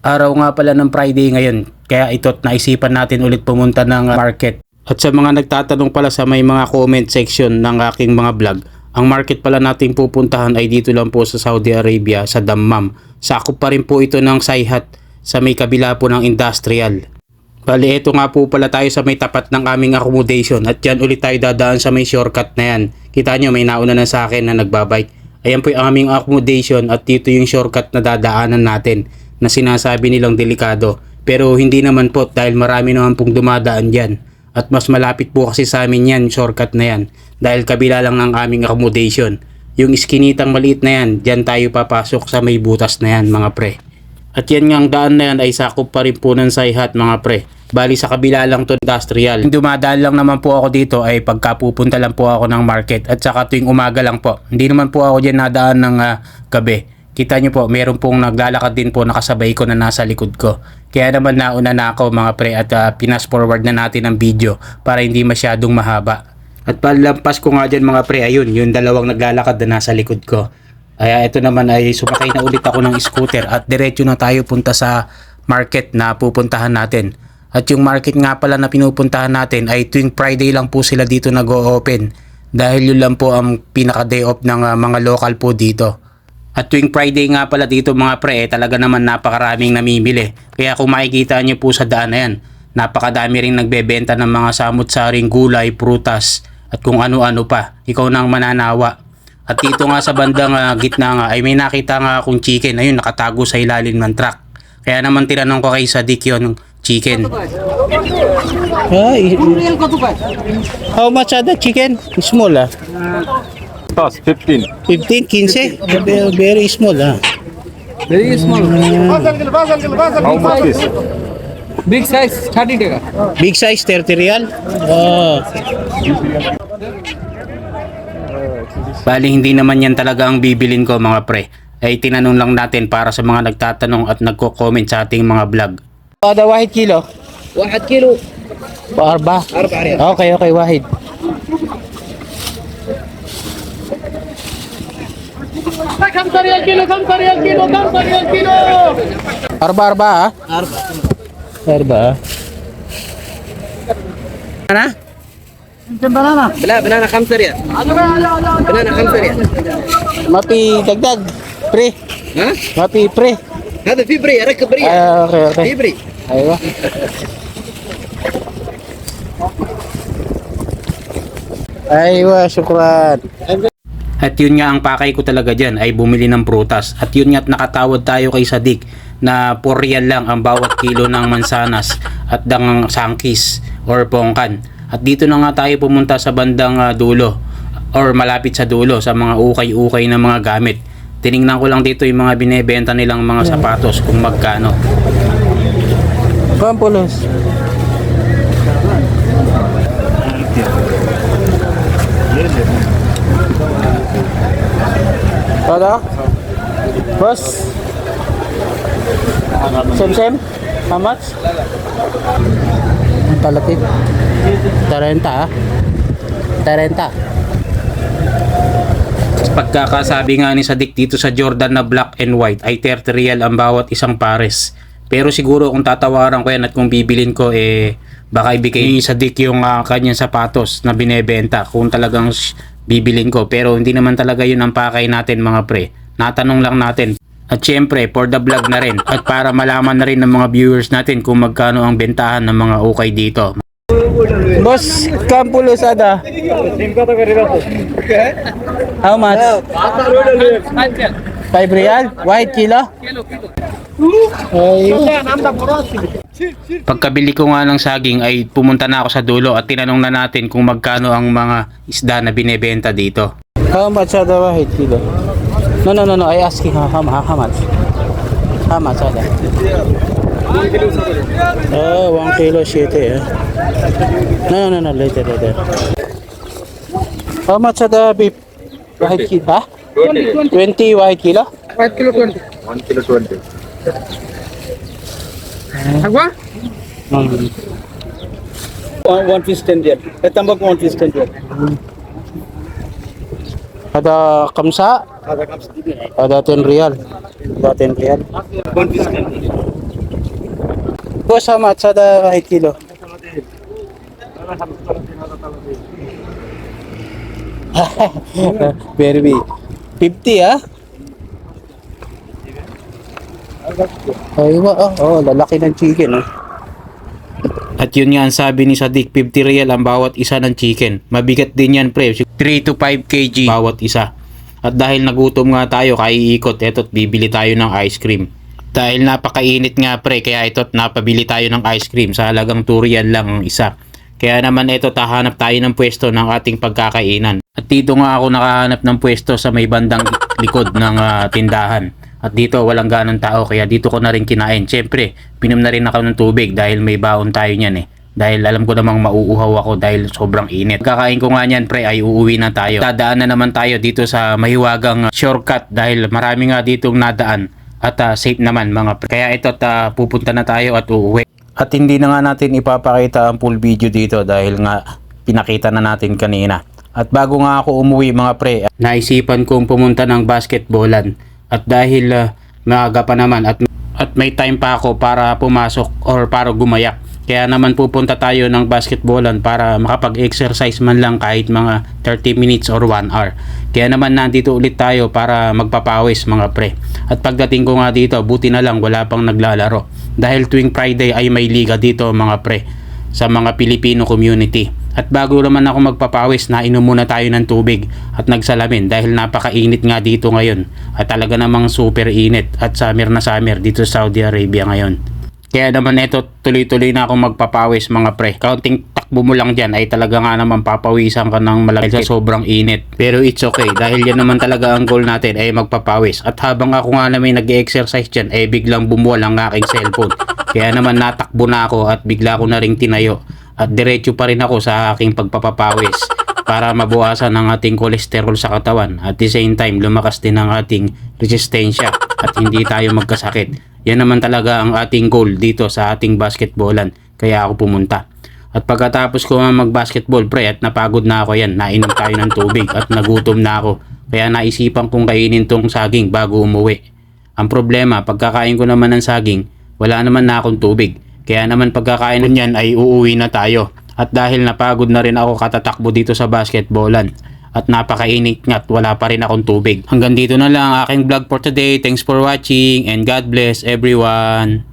Araw nga pala ng Friday ngayon, kaya ito't naisipan natin ulit pumunta ng market. At sa mga nagtatanong pala sa may mga comment section ng aking mga vlog, ang market pala nating pupuntahan ay dito lang po sa Saudi Arabia, sa Dammam. Sakop pa rin po ito ng Sayhat sa may kabila po ng industrial. Bali, ito nga po pala tayo sa may tapat ng aming accommodation at dyan ulit tayo dadaan sa may shortcut na yan. Kita nyo, may nauna na sa akin na nagbabike. Ayan po yung aming accommodation at dito yung shortcut na dadaanan natin na sinasabi nilang delikado. Pero hindi naman po dahil marami naman pong dumadaan dyan. At mas malapit po kasi sa amin yan, shortcut na yan. Dahil kabila lang ng aming accommodation. Yung iskinitang maliit na yan, dyan tayo papasok sa may butas na yan mga pre. At yan nga ang daan na yan ay sakop pa rin po ng Sayhat mga pre. Bali sa kabila lang to industrial. Yung dumadaan lang naman po ako dito ay pagka pupunta lang po ako ng market at saka tuwing umaga lang po. Hindi naman po ako dyan nadaan ng ah, gabi. Kita nyo po, meron pong naglalakad din po nakasabay ko na nasa likod ko. Kaya naman nauna na ako mga pre at ah, pinas forward na natin ang video para hindi masyadong mahaba. At palampas ko nga dyan mga pre, ayun, yung dalawang naglalakad na nasa likod ko. Kaya ito naman ay sumakay na ulit ako ng scooter at diretso na tayo punta sa market na pupuntahan natin. At yung market nga pala na pinupuntahan natin ay tuwing Friday lang po sila dito nag-o-open. Dahil yun lang po ang pinaka day off ng ah, mga local po dito. At tuwing Friday nga pala dito mga pre, eh, talaga naman napakaraming namimili. Kaya kung makikita nyo po sa daan na yan, napakadami rin nagbebenta ng mga samut-saring gulay, prutas, at kung ano-ano pa. Ikaw na ang mananawa. At dito nga sa bandang ah, gitna nga ay may nakita nga akong chicken. Ayun, nakatago sa ilalim ng truck. Kaya naman tinanong ko kay Sadik yun, chicken. Ay, how much are the chicken? Small ah. Tapos, 15. 15, 15? Very, very small, ha? Very small. Ah. How much is? Big size, 30 taka. Big size, 30 real? Oh. Bali, hindi naman yan talaga ang bibilin ko, mga pre. Ay tinanong lang natin para sa mga nagtatanong at nagko-comment sa ating mga vlog. Ada wahid kilo? Wahid kilo. Arba? Arba Okay, okay, wahid. كيلو Arba, arba ah? أربعة Arba ah. Ano? بنانا لا بنانا خمسة ريال بنانا خمسة ريال Mapi dagdag. Pre. ها Mapi pre. هذا في بري ركب بري Ah, okay, okay. في بري Aywa. Aywa, syukran. At yun nga ang pakay ko talaga dyan ay bumili ng prutas. At yun nga at nakatawad tayo kay Sadik na 4 real lang ang bawat kilo ng mansanas at ng sangkis or pongkan. At dito na nga tayo pumunta sa bandang ah, dulo or malapit sa dulo sa mga ukay-ukay na mga gamit. Tiningnan ko lang dito yung mga binebenta nilang mga sapatos kung magkano. Pampulos. Pada? Boss? Same same? How much? Ang talapit. 30 ah. 30. Pagkakasabi nga ni Sadik dito sa Jordan na black and white ay 30 real ang bawat isang pares. Pero siguro kung tatawaran ko yan at kung bibilin ko eh baka ibigay ni Sadik yung ah, kanyang sapatos na binebenta kung talagang bibilin ko. Pero hindi naman talaga yun ang pakay natin mga pre. Natanong lang natin. At syempre, for the vlog na rin. At para malaman na rin ng mga viewers natin kung magkano ang bentahan ng mga ukay dito. Boss, Campulo Sada. How much? 5 real? White kilo? Ay. Pagkabili ko nga ng saging ay pumunta na ako sa dulo at tinanong na natin kung magkano ang mga isda na binebenta dito. Ah, how much are the wahid kilo? No, no, no, no. I asking how, how, how much? How much are the? Oh, ah, one kilo shit eh. No, no, no, no. Later, later. How much are the beef? Wahid kilo? Ha? 20, 20. kilo? 1 kilo 20. 1 kilo 20. أقوى Hmm. One, one piece ten riyal. Eh, tambak one piece ten riyal. Ada kamsa? Ada comes Ada 10 real. Ada 10 real. one piece ten riyal. Boss, how much sa the 8 kilo? Very big. 50 ah? Ay, wa, oh, oh, lalaki ng chicken, oh. At yun nga ang sabi ni Sadik, 50 real ang bawat isa ng chicken. Mabigat din yan pre, 3 to 5 kg bawat isa. At dahil nagutom nga tayo, kaya iikot, eto't bibili tayo ng ice cream. Dahil napakainit nga pre, kaya ito't napabili tayo ng ice cream sa halagang 2 real lang ang isa. Kaya naman ito tahanap tayo ng pwesto ng ating pagkakainan. At dito nga ako nakahanap ng pwesto sa may bandang likod ng ah, tindahan. At dito walang ganong tao kaya dito ko na rin kinain. Siyempre, pinom na rin ako ng tubig dahil may baon tayo niyan eh. Dahil alam ko namang mauuhaw ako dahil sobrang init. Kakain ko nga niyan pre ay uuwi na tayo. Dadaan na naman tayo dito sa mahiwagang ah, shortcut dahil marami nga ditong nadaan. At ah, safe naman mga pre. Kaya ito at ah, pupunta na tayo at uuwi. At hindi na nga natin ipapakita ang full video dito dahil nga pinakita na natin kanina. At bago nga ako umuwi mga pre, naisipan kong pumunta ng basketballan. At dahil ah, maaga pa naman at, at may time pa ako para pumasok or para gumayak. Kaya naman pupunta tayo ng basketballan para makapag-exercise man lang kahit mga 30 minutes or 1 hour. Kaya naman nandito ulit tayo para magpapawis mga pre. At pagdating ko nga dito, buti na lang wala pang naglalaro. Dahil tuwing Friday ay may liga dito mga pre sa mga Filipino community. At bago naman ako magpapawis, nainom muna tayo ng tubig at nagsalamin dahil napakainit nga dito ngayon. At talaga namang super init at summer na summer dito sa Saudi Arabia ngayon. Kaya naman ito, tuloy-tuloy na akong magpapawis mga pre. Kaunting takbo mo lang dyan ay talaga nga naman papawisan ka ng malaki sa sobrang init. Pero it's okay dahil yan naman talaga ang goal natin ay magpapawis. At habang ako nga naman nag-exercise dyan ay biglang bumuwal ang aking cellphone. Kaya naman natakbo na ako at bigla ko na ring tinayo. At diretso pa rin ako sa aking pagpapapawis para mabawasan ang ating kolesterol sa katawan at the same time lumakas din ang ating resistensya at hindi tayo magkasakit. Yan naman talaga ang ating goal dito sa ating basketballan kaya ako pumunta. At pagkatapos ko mag-basketball pre at napagod na ako yan, nainom tayo ng tubig at nagutom na ako. Kaya naisipan kong kainin tong saging bago umuwi. Ang problema, pagkakain ko naman ng saging, wala naman na akong tubig. Kaya naman pagkakain niyan ay uuwi na tayo. At dahil napagod na rin ako katatakbo dito sa basketballan at napakainit nga at wala pa rin akong tubig. Hanggang dito na lang ang aking vlog for today. Thanks for watching and God bless everyone.